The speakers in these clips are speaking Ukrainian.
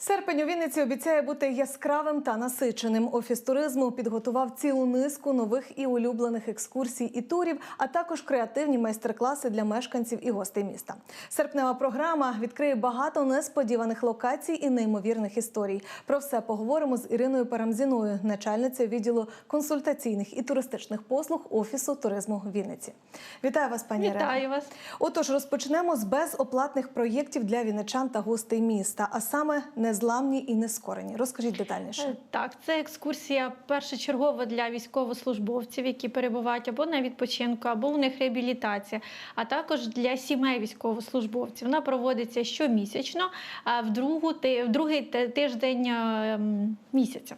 Серпень у Вінниці обіцяє бути яскравим та насиченим. Офіс туризму підготував цілу низку нових і улюблених екскурсій і турів, а також креативні майстер-класи для мешканців і гостей міста. Серпнева програма відкриє багато несподіваних локацій і неймовірних історій. Про все поговоримо з Іриною Парамзіною, начальницею відділу консультаційних і туристичних послуг Офісу туризму Вінниці. Вітаю вас, пані. Вітаю вас. Отож, розпочнемо з безоплатних проєктів для вінничан та гостей міста, а саме незламні і нескорені. Розкажіть детальніше. Е, Так, це екскурсія першочергова для військовослужбовців, які перебувають або на відпочинку, або у них реабілітація, а також для сімей військовослужбовців. Вона проводиться щомісячно, а в другу в другий тиждень е, місяця.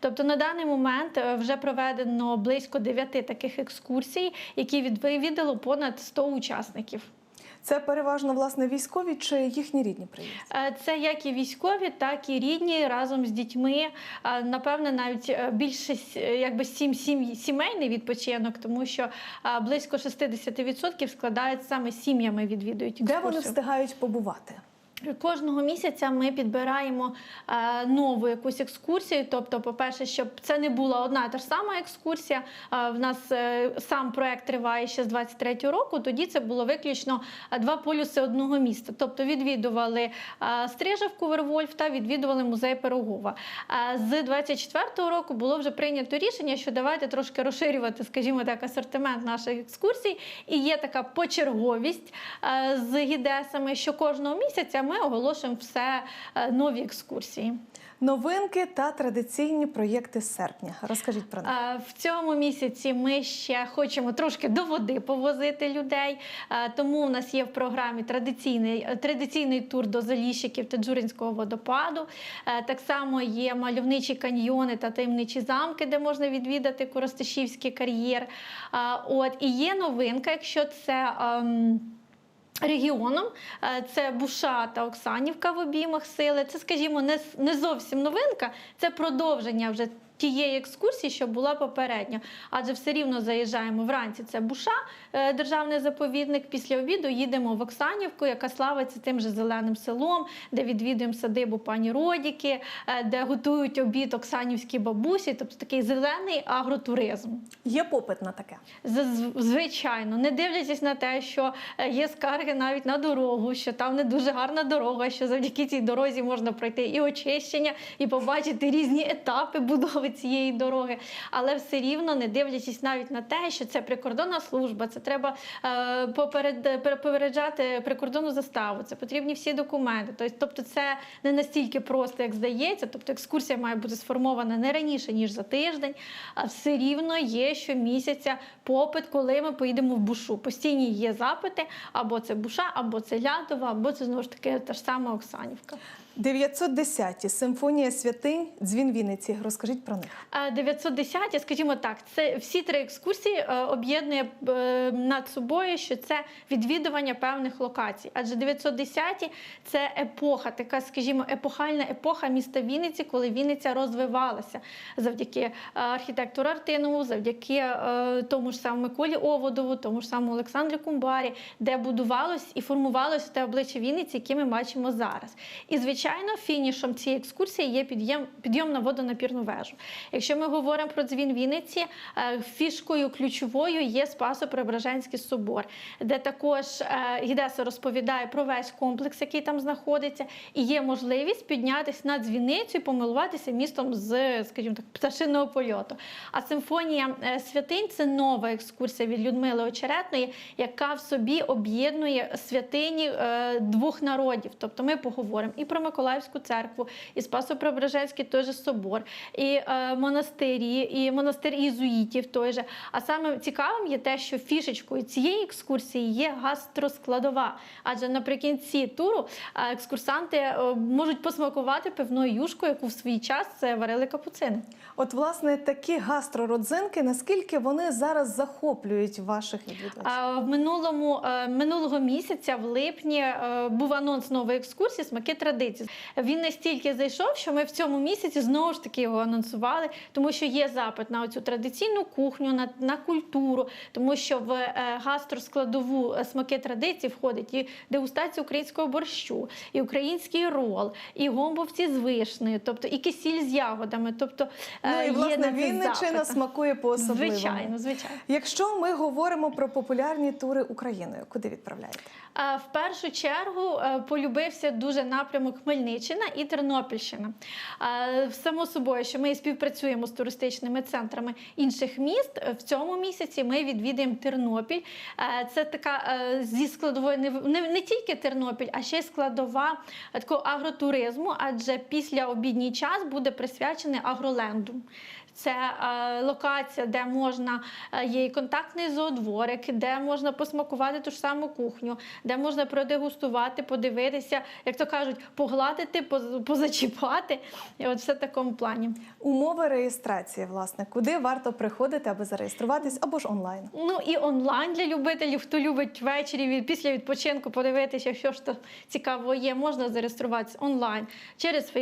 Тобто на даний момент е, вже проведено близько дев'яти таких екскурсій, які відвідало понад 100 учасників. Це переважно власне військові чи їхні рідні приїзди? Е, Це як і військові, так і рідні разом з дітьми. Е, Напевне, навіть е, більше якби сім, сім, сімейний відпочинок, тому що близько 60% складають саме сім'ями відвідують Де вони встигають побувати? Кожного місяця ми підбираємо е, нову якусь екскурсію. Тобто, по-перше, щоб це не була одна та ж сама екскурсія. Е, в нас е, сам проект триває ще з 23-го року. Тоді це було виключно е, два полюси одного міста. Тобто відвідували е, Стрижавку Вервольф та відвідували музей Пирогова. Е, з 24-го року було вже прийнято рішення, що давайте трошки розширювати, скажімо так, асортимент наших екскурсій. І є така почерговість е, з гідесами, що кожного місяця ми оголошуємо все е, нові екскурсії. Новинки та традиційні проєкти серпня. Розкажіть про них. Е, В цьому місяці ми ще хочемо трошки до води повозити людей. Е, Тому у нас є в програмі традиційний, традиційний тур до Заліщиків та Джуринського водопаду. Так само є мальовничі каньйони та таємничі замки, де можна відвідати Коростишівський кар'єр. От і є новинка, якщо це. Регіоном Е, це Буша та Оксанівка в обіймах сили. Це, скажімо, не зовсім новинка, це продовження вже тієї екскурсії, що була попередньо. Адже все рівно заїжджаємо вранці. Це Буша, е, державний заповідник. Після обіду їдемо в Оксанівку, яка славиться тим же зеленим селом, де відвідуємо садибу пані Родіки, е, де готують обід оксанівські бабусі, тобто такий зелений агротуризм. Є попит на таке. Звичайно, не дивлячись на те, що е, є скарги навіть на дорогу, що там не дуже гарна дорога, що завдяки цій дорозі можна пройти і очищення, і побачити різні етапи будови цієї дороги. Але все рівно, не дивлячись навіть на те, що це прикордонна служба, це треба е, поперед, попереджати прикордонну заставу, це потрібні всі документи. Тобто, тобто це не настільки просто, як здається. Тобто екскурсія має бути сформована не раніше, ніж за тиждень, а все рівно є щомісяця попит, коли ми поїдемо в бушу. Постійні є запити, або це буша, або це Лядова, або це знову ж таки та ж сама Оксанівка. 910 симфонія святинь, дзвін Вінниці. Розкажіть про них. А 910, скажімо так, це всі три екскурсії е, об'єднує е, над собою, що це відвідування певних локацій. Адже 910 – це епоха, така, скажімо, епохальна епоха міста Вінниці, коли Вінниця розвивалася завдяки е, архітектору Артинову, завдяки е, тому ж самому Миколі Оводову, тому ж самому Олександрі Кумбарі, де будувалось і формувалося те обличчя Вінниці, яке ми бачимо зараз. І звичайно, фінішом цієї екскурсії є підйом, підйом на водонапірну вежу. Якщо ми говоримо про дзвін Вінниці, е, фішкою ключовою є Спасо-Преображенський собор, де також е, Гідеса розповідає про весь комплекс, який там знаходиться, і є можливість піднятися на дзвіницю і помилуватися містом з, скажімо так, пташиного польоту. А симфонія е, святинь це нова екскурсія від Людмили Очеретної, яка в собі об'єднує святині двох народів. Тобто ми поговоримо і про Миколаївську церкву, і Спасо-Преображенський той же собор, і е, монастирі, і монастир єзуїтів той же. А саме цікавим є те, що фішечкою цієї екскурсії є гастроскладова. Адже наприкінці туру е, екскурсанти е, можуть посмакувати певною юшкою, яку в свій час це варили капуцини. От, власне, такі гастрородзинки, наскільки вони зараз захоплюють ваших відвідувачів? В минулому е, минулого місяця, в липні, е, був анонс нової екскурсії Смаки традицій. Він настільки зайшов, що ми в цьому місяці знову ж таки його анонсували. тому що є запит на цю традиційну кухню, на, на культуру, тому що в е, гастроскладову смаки традицій входить і дегустація українського борщу, і український рол, і гомбовці з вишнею, тобто і кисіль з ягодами. Тобто Ну е, і є власне Вінниччина запит. смакує по особливому. Звичайно, звичайно. Якщо ми говоримо про популярні тури Україною, куди відправляєте? Е, В першу чергу е, полюбився дуже напрямок Хмельниччина і Тернопільщина. Само собою, що ми співпрацюємо з туристичними центрами інших міст. В цьому місяці ми відвідаємо Тернопіль. Це така е, зі не, не тільки Тернопіль, а ще й складова е, такого агротуризму, адже після обідній час буде присвячений агроленду. Це е, локація, де можна е, є і контактний зоодворик, де можна посмакувати ту ж саму кухню, де можна продегустувати, подивитися, як то кажуть, погладити, поз- позачіпати. І от все в такому плані. Умови реєстрації, власне, куди варто приходити, аби зареєструватись, або ж онлайн. Ну і онлайн для любителів, хто любить ввечері від- після відпочинку подивитися, що ж то цікавого є, можна зареєструватися онлайн через е,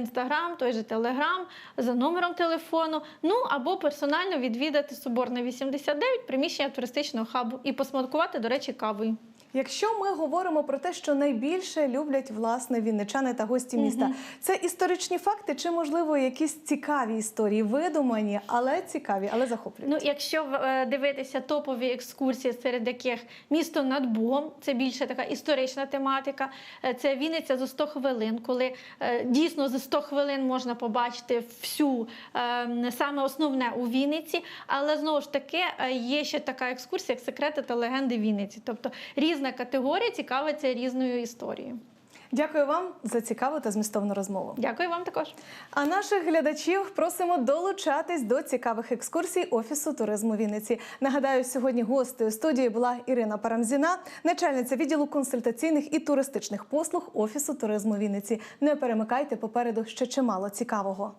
Instagram, той же Telegram, за номером телефону. Ну або персонально відвідати Соборне 89, приміщення туристичного хабу і посмакувати, до речі, кавою. Якщо ми говоримо про те, що найбільше люблять власне вінничани та гості міста, це історичні факти чи можливо якісь цікаві історії, видумані, але цікаві, але захоплюють. Ну, якщо е, дивитися топові екскурсії, серед яких місто над Богом, це більше така історична тематика. Е, Це Вінниця за 100 хвилин, коли е, дійсно за 100 хвилин можна побачити всю е, саме основне у Вінниці. Але знову ж таки є ще така екскурсія, як секрети та легенди Вінниці. Тобто різна категорія цікавиться різною історією. Дякую вам за цікаву та змістовну розмову. Дякую вам також. А наших глядачів просимо долучатись до цікавих екскурсій Офісу туризму Вінниці. Нагадаю, сьогодні гостею студії була Ірина Парамзіна, начальниця відділу консультаційних і туристичних послуг Офісу туризму Вінниці. Не перемикайте попереду ще чимало цікавого.